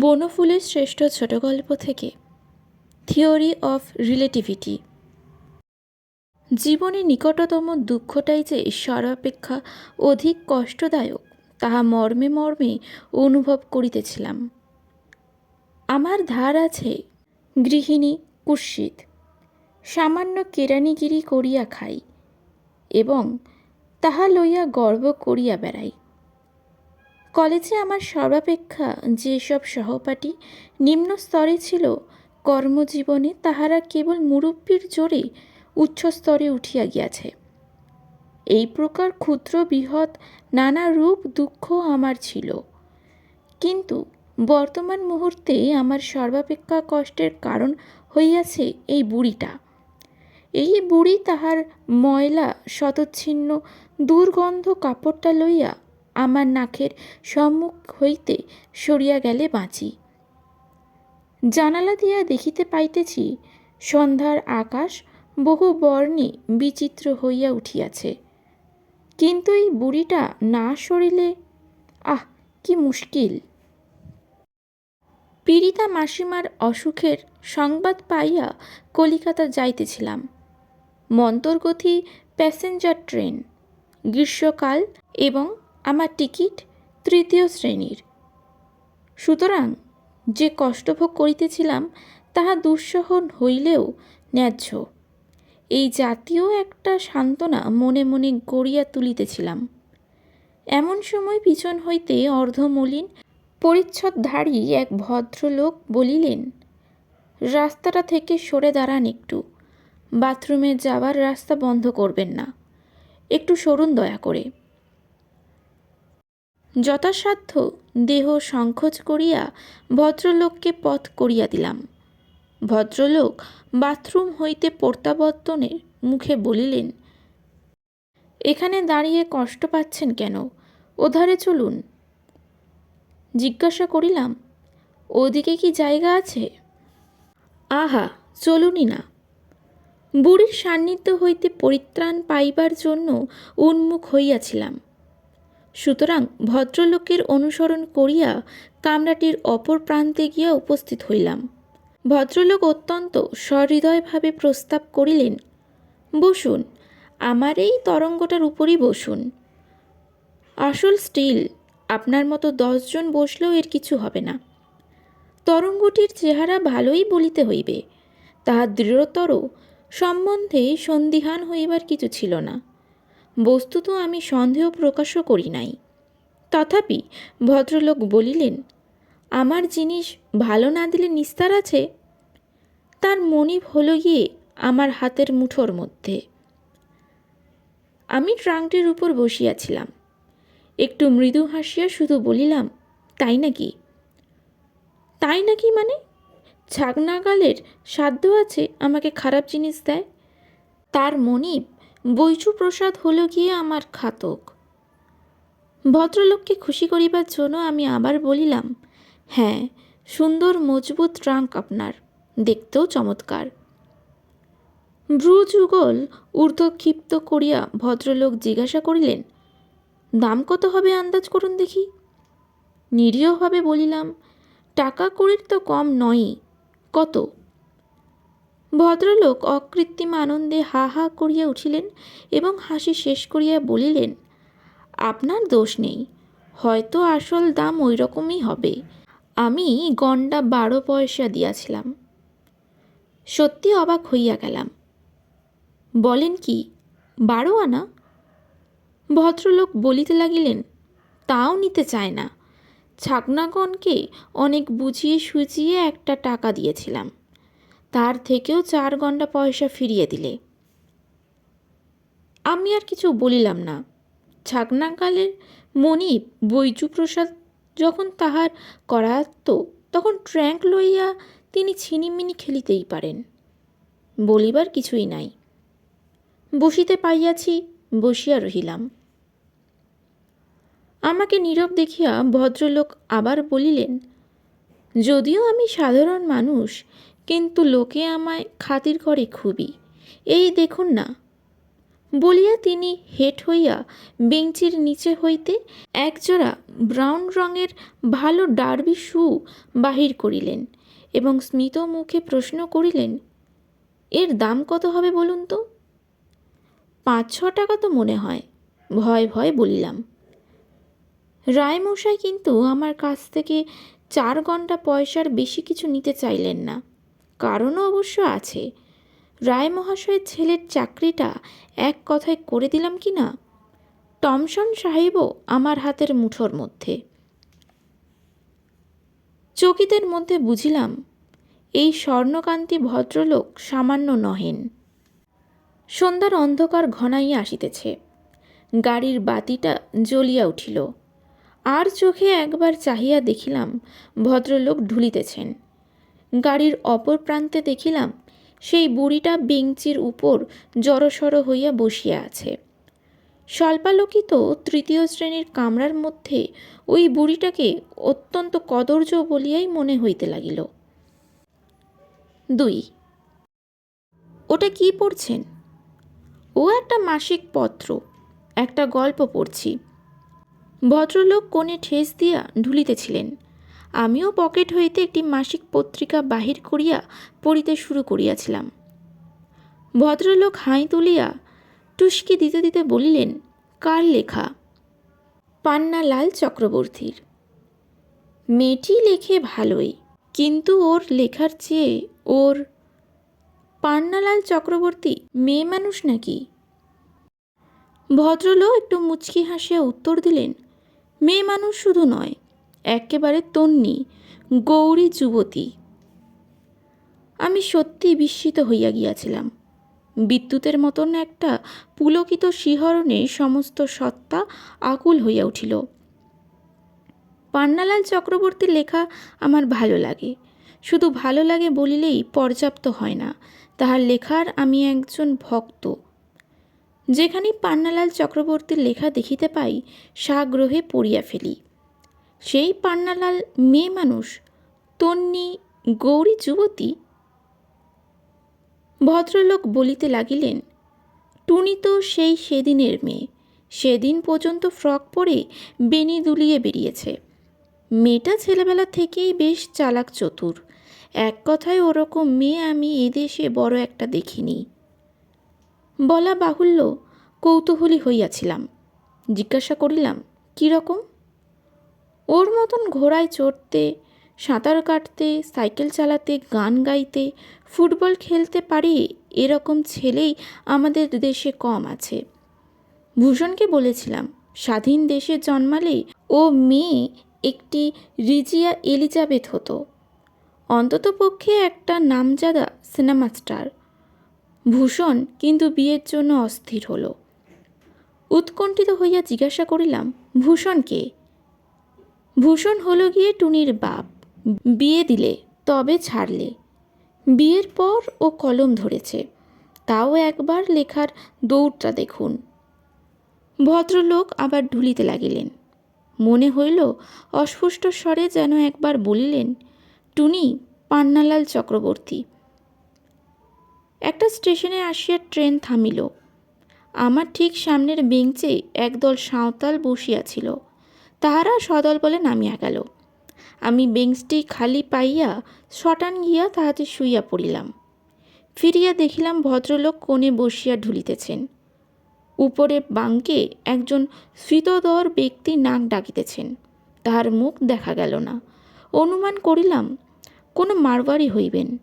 বনফুলের শ্রেষ্ঠ ছোট গল্প থেকে, থিওরি অফ রিলেটিভিটি। জীবনের নিকটতম দুঃখটাই যে সর্বাপেক্ষা অধিক কষ্টদায়ক, তাহা মর্মে মর্মে অনুভব করিতেছিলাম। আমার ধার আছে, গৃহিণী কুৎসিত, সামান্য কেরানিগিরি করিয়া খাই এবং তাহা লইয়া গর্ব করিয়া বেড়াই। কলেজে আমার সর্বাপেক্ষা যেসব সহপাঠী নিম্ন স্তরে ছিল, কর্মজীবনে তাহারা কেবল মুরব্বীর জোরে উচ্চস্তরে উঠিয়া গিয়াছে। এই প্রকার ক্ষুদ্র বৃহৎ নানা রূপ দুঃখ আমার ছিল। কিন্তু বর্তমান মুহূর্তে আমার সর্বাপেক্ষা কষ্টের কারণ হইয়াছে এই বুড়িটা। এই বুড়ি তাহার ময়লা শতচ্ছিন্ন দুর্গন্ধ কাপড়টা লইয়া আমার নাকের সম্মুখ হইতে সরিয়া গেলে বাঁচি। জানালা দিয়া দেখিতে পাইতেছি সন্ধ্যার আকাশ বহু বর্ণে বিচিত্র হইয়া উঠিয়াছে। কিন্তু এই বুড়িটা না সরিলে আহ, কি মুশকিল। পীড়িতা মাসিমার অসুখের সংবাদ পাইয়া কলিকাতা যাইতেছিলাম। মন্তরগতি প্যাসেঞ্জার ট্রেন, গ্রীষ্মকাল এবং আমার টিকিট তৃতীয় শ্রেণির। সুতরাং যে কষ্টভোগ করিতেছিলাম, তাহা দুঃসহ হইলেও ন্যায্য। এই জাতীয় একটা সান্ত্বনা মনে মনে গড়িয়া তুলিতেছিলাম। এমন সময় পিছন হইতে অর্ধমলিন, পরিচ্ছদধারী এক ভদ্রলোক বলিলেন, রাস্তাটা থেকে সরে দাঁড়ান একটু। বাথরুমে যাওয়ার রাস্তা বন্ধ করবেন না। একটু সরুন দয়া করে। যথাসাধ্য দেহ সংকোচ করিয়া ভদ্রলোককে পথ করিয়া দিলাম। ভদ্রলোক বাথরুম হইতে প্রত্যাবর্তনের মুখে বলিলেন, এখানে দাঁড়িয়ে কষ্ট পাচ্ছেন কেন? ওধারে চলুন। জিজ্ঞাসা করিলাম, ওদিকে কি জায়গা আছে? আহা, চলুনই না। বুড়ির সান্নিধ্য হইতে পরিত্রাণ পাইবার জন্য উন্মুখ হইয়াছিলাম। সুতরাং ভদ্রলোকের অনুসরণ করিয়া কামরাটির অপর প্রান্তে গিয়া উপস্থিত হইলাম। ভদ্রলোক অত্যন্ত সহৃদয়ভাবে প্রস্তাব করিলেন, বসুন, আমার এই তরঙ্গটার উপরই বসুন। আসল স্টিল, আপনার মতো দশজন বসলেও এর কিছু হবে না। তরঙ্গটির চেহারা ভালোই বলিতে হইবে তাহার দৃঢ়তর, সম্বন্ধে সন্দিহান হইবার কিছু ছিল না। বস্তুত আমি সন্দেহ প্রকাশও করি নাই। তথাপি ভদ্রলোক বলিলেন, আমার জিনিস ভালো না দিলে নিস্তার আছে? তার মনিব হলো গিয়ে আমার হাতের মুঠোর মধ্যে। আমি ট্রাঙ্কটির উপর বসিয়াছিলাম। একটু মৃদু হাসিয়া শুধু বলিলাম, তাই নাকি? তাই নাকি মানে? ছাগনাগালের সাধ্য আছে আমাকে খারাপ জিনিস দেয়? তার মনিব বৈচু প্রসাদ হলো গিয়ে আমার খাতক। ভদ্রলোককে খুশি করিবার জন্য আমি আবার বলিলাম হ্যাঁ সুন্দর, মজবুত ট্রাঙ্ক আপনার, দেখতেও চমৎকার। ভ্রুযুগল ঊর্ধ্বক্ষিপ্ত করিয়া ভদ্রলোক জিজ্ঞাসা করিলেন, দাম কত হবে আন্দাজ করুন দেখি? নিরীহভাবে বলিলাম, টাকা কড়ির তো কম নয়ই, কত? ভদ্রলোক অকৃত্রিম আনন্দে হা হা করিয়া উঠিলেন এবং হাসি শেষ করিয়া বলিলেন, আপনার দোষ নেই। হয়তো আসল দাম ওই রকমই হবে। আমি গন্ডা বারো পয়সা দিয়াছিলাম। সত্যি অবাক হইয়া গেলাম। বলেন কি, বারো আনা ভদ্রলোক বলিতে লাগিলেন, তাও নিতে চায় না। ছাগনাগণকে অনেক বুঝিয়ে সুঝিয়ে একটা টাকা দিয়েছিলাম। তার থেকেও চার ঘণ্টা পয়সা ফিরিয়ে দিলে। আমি আর কিছু বলিলাম না। ছাগনাকালের মনিব, বৈজুপ্রসাদ যখন তাহার করায়ত্ত, তখন ট্র্যাঙ্ক লইয়া তিনি ছিনিমিনি খেলিতেই পারেন। বলিবার কিছুই নাই। বসিতে পাইয়াছি, বসিয়া রহিলাম। আমাকে নীরব দেখিয়া ভদ্রলোক আবার বলিলেন, যদিও আমি সাধারণ মানুষ কিন্তু লোকে আমায় খাতির করে খুবই। এই দেখুন না। বলিয়া তিনি হেট হইয়া বেঞ্চির নিচে হইতে একজোড়া ব্রাউন রঙের ভালো ডার্বি শু বাহির করিলেন এবং স্মিত মুখে প্রশ্ন করিলেন, এর দাম কত হবে বলুন তো? পাঁচ, ছ টাকা তো মনে হয়। ভয় ভয়, বলিলাম। রায়মশাই কিন্তু আমার কাছ থেকে চার ঘণ্টা পয়সার বেশি কিছু নিতে চাইলেন না। কারণও অবশ্য আছে। রায় মহাশয়ের ছেলের চাকরিটা এক কথায় করে দিলাম কি না? টমসন সাহেবও আমার হাতের মুঠোর মধ্যে। চকিতের মধ্যে বুঝিলাম, এই স্বর্ণকান্তি ভদ্রলোক সামান্য নহেন। সন্ধ্যার অন্ধকার ঘনাইয়া আসিতেছে। গাড়ির বাতিটা জ্বলিয়া উঠিল। আর চোখে একবার চাহিয়া দেখিলাম ভদ্রলোক ঢুলিতেছেন। গাড়ির অপর প্রান্তে দেখিলাম সেই বুড়িটা বেঞ্চির উপর জড়সড় হইয়া বসিয়া আছে। স্বল্পালোকিত তৃতীয় শ্রেণির কামরার মধ্যে ওই বুড়িটাকে অত্যন্ত কদর্য বলিয়াই মনে হইতে লাগিল। দুই, ওটা কি পড়ছেন? ও একটা মাসিক পত্র, একটা গল্প পড়ছি। ভদ্রলোক কোণে ঠেস দিয়া ঢুলিতেছিলেন। আমিও পকেট হইতে একটি মাসিক পত্রিকা বাহির করিয়া পড়িতে শুরু করিয়াছিলাম। ভদ্রলোক হাই তুলিয়া টুসকি দিতে দিতে বলিলেন, কার লেখা? পান্নালাল চক্রবর্তীর। মেয়েটি লেখে ভালোই, কিন্তু ওর লেখার চেয়ে ওর পান্নালাল চক্রবর্তী, মেয়ে মানুষ নাকি? ভদ্রলোক একটু মুচকি হাসিয়া উত্তর দিলেন, মেয়ে মানুষ শুধু নয় একেবারে তন্নি, গৌরী যুবতী। আমি সত্যি বিস্মিত হইয়া গিয়াছিলাম। বিদ্যুতের মতন একটা পুলকিত শিহরণে সমস্ত সত্তা আকুল হইয়া উঠিল। পান্নালাল চক্রবর্তীর লেখা আমার ভালো লাগে। শুধু ভালো লাগে বলিলেই পর্যাপ্ত হয় না। তাহার লেখার আমি একজন ভক্ত। যেখানে পান্নালাল চক্রবর্তীর লেখা দেখিতে পাই, সাগ্রহে পড়িয়া ফেলি। সেই পান্নালাল মেয়ে মানুষ, তন্নি, গৌরী যুবতী? ভদ্রলোক বলিতে লাগিলেন, টুনি তো সেই সেদিনের মেয়ে। সেদিন পর্যন্ত ফ্রক পরে বেনি দুলিয়ে বেরিয়েছে মেয়েটা ছেলেবেলা থেকেই বেশ চালাক চতুর। এক কথায় ওরকম মেয়ে আমি এদেশে বড় একটা দেখিনি। বলা বাহুল্য কৌতূহলী হইয়াছিলাম। জিজ্ঞাসা করিলাম কীরকম ওর মতন ঘোড়ায় চড়তে, সাঁতার কাটতে, সাইকেল চালাতে, গান গাইতে, ফুটবল খেলতে পারি এরকম ছেলেই আমাদের দেশে কম আছে। ভূষণকে বলেছিলাম, স্বাধীন দেশে জন্মালে ও মেয়ে একটি রিজিয়া এলিজাবেথ হতো। অন্ততপক্ষে একটা নামজাদা সিনেমা স্টার। ভূষণ কিন্তু বিয়ের জন্য অস্থির হলো। উৎকণ্ঠিত হইয়া জিজ্ঞাসা করিলাম ভূষণ কে ভূষণ হলো গিয়ে টুনির বাপ। বিয়ে দিলে, তবে ছাড়লে। বিয়ের পর ও কলম ধরেছে। তাও একবার লেখার দৌড়টা দেখুন। ভদ্রলোক আবার ঢুলিতে লাগিলেন। মনে হইল, অস্ফুষ্ট স্বরে যেন একবার বলিলেন, টুনি, পান্নালাল চক্রবর্তী। একটা স্টেশনে আসিয়া ট্রেন থামিল। আমার ঠিক সামনের বেঞ্চে একদল সাঁওতাল বসিয়াছিল। তাহারা সদল বলে নামিয়া গেল। আমি বেঞ্চটি খালি পাইয়া শটান গিয়া তাহাতে শুইয়া পড়িলাম। ফিরিয়া দেখিলাম ভদ্রলোক কোণে বসিয়া ঢুলিতেছেন। উপরে বাঙ্কে একজন স্ফীতদর ব্যক্তি নাক ডাকিতেছেন। তাহার মুখ দেখা গেল না। অনুমান করিলাম, কোনো মারবাড়ি হইবেন।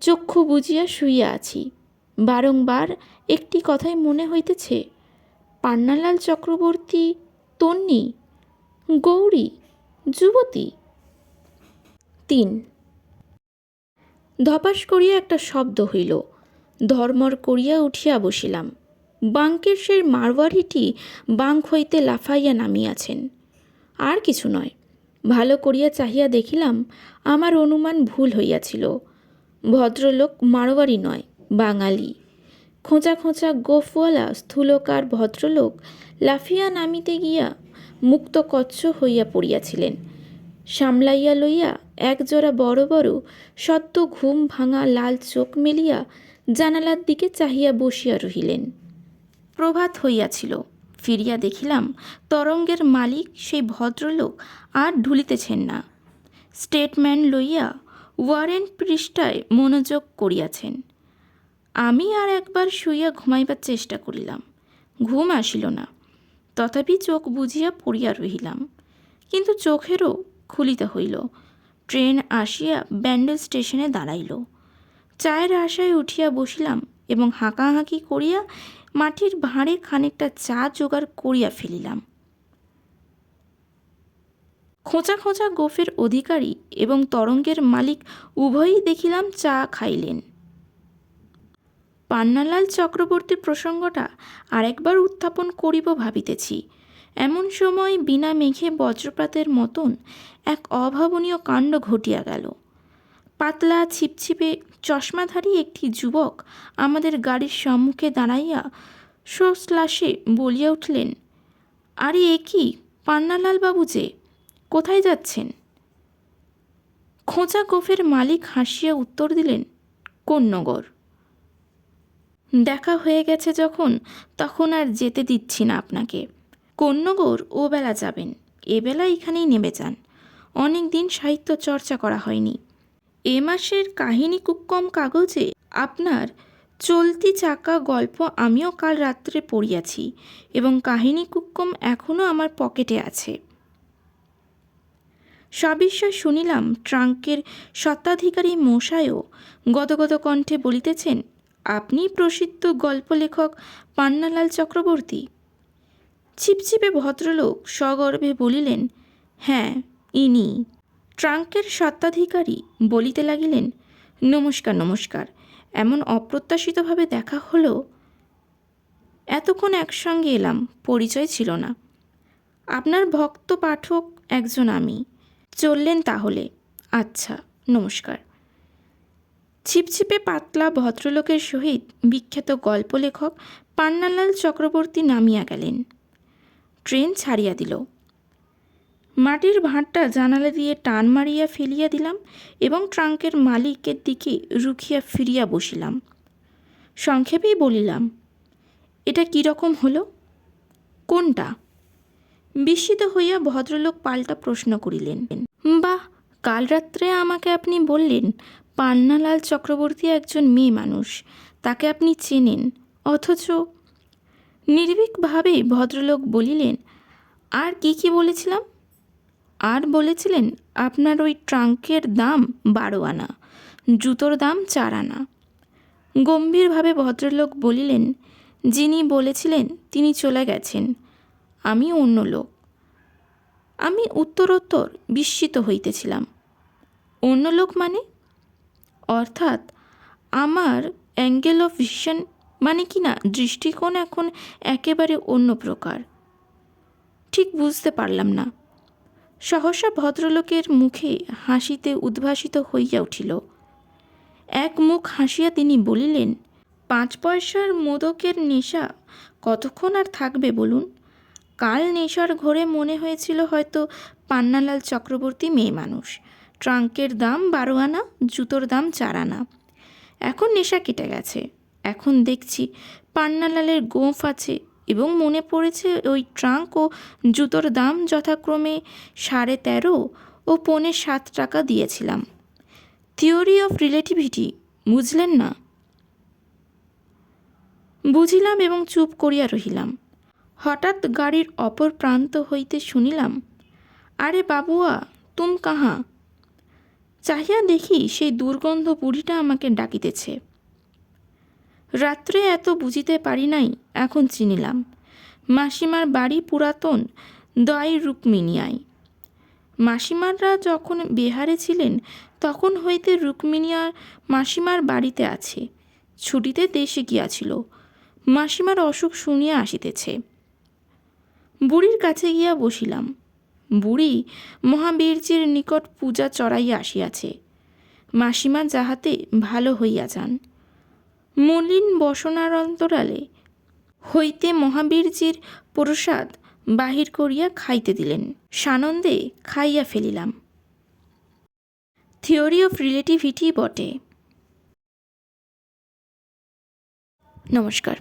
চক্ষু বুঝিয়া শুইয়া আছি। বারংবার একটি কথাই মনে হইতেছে, পান্নালাল চক্রবর্তী তন্নি, গৌরী, যুবতী। তিন। ধপাস করিয়া একটা শব্দ হইল। ধর্মর করিয়া উঠিয়া বসিলাম। বাঙ্কের সেই মারওয়ারিটি বাঙ্ক হইতে লাফাইয়া নামিয়াছেন। আর কিছু নয়। ভালো করিয়া চাহিয়া দেখিলাম, আমার অনুমান ভুল হইয়াছিল। ভদ্রলোক মারোয়ারি নয়, বাঙালি। খোঁচা খোঁচা গোফওয়ালা, স্থূলকার ভদ্রলোক লাফিয়া নামিতে গিয়া মুক্ত কচ্ছ হইয়া পড়িয়াছিলেন। সামলাইয়া লইয়া একজোড়া বড় বড় সদ্য ঘুম ভাঙা লাল চোখ মেলিয়া জানালার দিকে চাহিয়া বসিয়া রহিলেন। প্রভাত হইয়াছিল, ফিরিয়া দেখিলাম তরঙ্গের মালিক সেই ভদ্রলোক আর ঢুলিতেছেন না। স্টেটম্যান লইয়া ওয়ারেন্ট পৃষ্ঠায় মনোযোগ করিয়াছেন। আমি আর একবার শুইয়া ঘুমাইবার চেষ্টা করিলাম। ঘুম আসিল না। তথাপি চোখ বুঝিয়া পড়িয়া রহিলাম। কিন্তু চোখেরও খুলিতে হইল। ট্রেন আসিয়া ব্যান্ডেল স্টেশনে দাঁড়াইল। চায়ের আশায় উঠিয়া বসিলাম এবং হাঁকাহাঁকি করিয়া মাটির ভাঁড়ে খানিকটা চা জোগাড় করিয়া ফেলিলাম। খোঁচা খোঁচা গোফের অধিকারী এবং তরঙ্গের মালিক উভয়ই দেখিলাম চা খাইলেন। পান্নালাল চক্রবর্তী প্রসঙ্গটা আরেকবার উত্থাপন করিব ভাবিতেছি। এমন সময় বিনা মেঘে বজ্রপাতের মতন এক অভাবনীয় কাণ্ড ঘটিয়া গেল। পাতলা ছিপছিপে চশমাধারী একটি যুবক আমাদের গাড়ির সম্মুখে দাঁড়াইয়া সোশ্লাসে বলিয়া উঠলেন, আরে এ কি? বাবু যে, কোথায় যাচ্ছেন? খোঁচা গোফের মালিক হাসিয়া উত্তর দিলেন কোন নগর দেখা হয়ে গেছে যখন, তখন আর যেতে দিচ্ছি না আপনাকে। কন্যগর ও বেলা যাবেন এবেলা এখানেই নেমে যান। অনেক দিন সাহিত্য চর্চা করা হয়নি। এ মাসের কাহিনী কুক্কম কাগজে, আপনার চলতি চাকা গল্প আমিও কাল রাত্রে পড়িয়াছি এবং কাহিনী কুক্কম এখনও আমার পকেটে আছে। সবিস্ময় শুনিলাম ট্রাঙ্কের স্বত্বাধিকারী মশায়ও গদগদ কণ্ঠে বলিতেছেন আপনি প্রসিদ্ধ গল্প লেখক পান্নালাল চক্রবর্তী? ছিপছিপে ভদ্রলোক সগর্বে বলিলেন হ্যাঁ ইনি। ট্রাঙ্কের স্বত্বাধিকারী বলিতে লাগিলেন, নমস্কার নমস্কার। এমন অপ্রত্যাশিতভাবে দেখা হলো, এতক্ষণ একসঙ্গে এলাম, পরিচয় ছিল না। আপনার ভক্ত পাঠক একজন আমি। চললেন তাহলে। আচ্ছা নমস্কার। ছিপছিপে পাতলা ভদ্রলোকের সহিত বিখ্যাত গল্প লেখক পান্নালাল চক্রবর্তী নামিয়া গেলেন। ট্রেন ছাড়িয়া দিল। মাটির ভাঁড়টা জানালা দিয়ে টান মারিয়া ফেলিয়া দিলাম এবং ট্রাঙ্কের মালিকের দিকে রুখিয়া ফিরিয়া বসিলাম। সংক্ষেপেই বলিলাম, এটা কীরকম হলো? কোনটা? বিস্মিত হইয়া ভদ্রলোক পাল্টা প্রশ্ন করিলেন, বাহ, কাল রাত্রে আমাকে আপনি বললেন পান্নালাল চক্রবর্তী একজন মেয়ে মানুষ। তাকে আপনি চেনেন। অথচ নির্ভীকভাবে ভদ্রলোক বলিলেন, আর কি কি বলেছিলাম? আর বলেছিলেন, আপনার ওই ট্রাঙ্কের দাম বারো আনা, জুতোর দাম চার আনা। গম্ভীরভাবে ভদ্রলোক বলিলেন, যিনি বলেছিলেন তিনি চলে গেছেন, আমি অন্য লোক। আমি উত্তরোত্তর বিস্মিত হইতেছিলাম। অন্য লোক মানে? অর্থাৎ আমার অ্যাঙ্গেল অফ ভিশন মানে কি না? দৃষ্টিকোণ এখন একেবারে অন্য প্রকার। ঠিক বুঝতে পারলাম না। সহসা ভদ্রলোকের মুখে হাসিতে উদ্ভাসিত হইয়া উঠিল। এক মুখ হাসিয়া তিনি বলিলেন, পাঁচ পয়সার মোদকের নেশা কতক্ষণ আর থাকবে বলুন? কাল নেশার ঘোরে মনে হয়েছিল হয়তো পান্নালাল চক্রবর্তী মেয়ে মানুষ। ট্রাঙ্কের দাম বারো আনা জুতোর দাম চার আনা এখন নেশা কেটে গেছে। এখন দেখছি পান্নালালের গোঁফ আছে এবং মনে পড়েছে ওই ট্রাঙ্ক ও জুতোর দাম যথাক্রমে সাড়ে তেরো ও পৌনে সাত টাকা দিয়েছিলাম। থিওরি অফ রিলেটিভিটি, বুঝলেন না? বুঝিলাম এবং চুপ করিয়া রহিলাম। হঠাৎ গাড়ির অপর প্রান্ত হইতে শুনিলাম, আরে বাবুয়া, তুম কাহা? চাহিয়া দেখি সেই দুর্গন্ধ বুড়িটা আমাকে ডাকিতেছে। রাত্রে এত বুঝিতে পারি নাই, এখন চিনিলাম। মাসিমার বাড়ি পুরাতন দয় রুক্মিণিয়ায় মাসিমাররা যখন বিহারে ছিলেন, তখন হইতে রুক্মিণিয়ার মাসিমার বাড়িতে আছে, ছুটিতে দেশে গিয়াছিল। মাসিমার অসুখ শুনিয়া আসিতেছে। বুড়ির কাছে গিয়া বসিলাম। বুড়ি মহাবীরজির নিকট পূজা চড়াইয়া আসিয়াছে। মাসিমা যাহাতে ভালো হইয়া যান। মলিন বসনার অন্তরালে হইতে মহাবীরজির প্রসাদ বাহির করিয়া খাইতে দিলেন। সানন্দে খাইয়া ফেলিলাম। থিওরি অফ রিলেটিভিটি বটে। নমস্কার।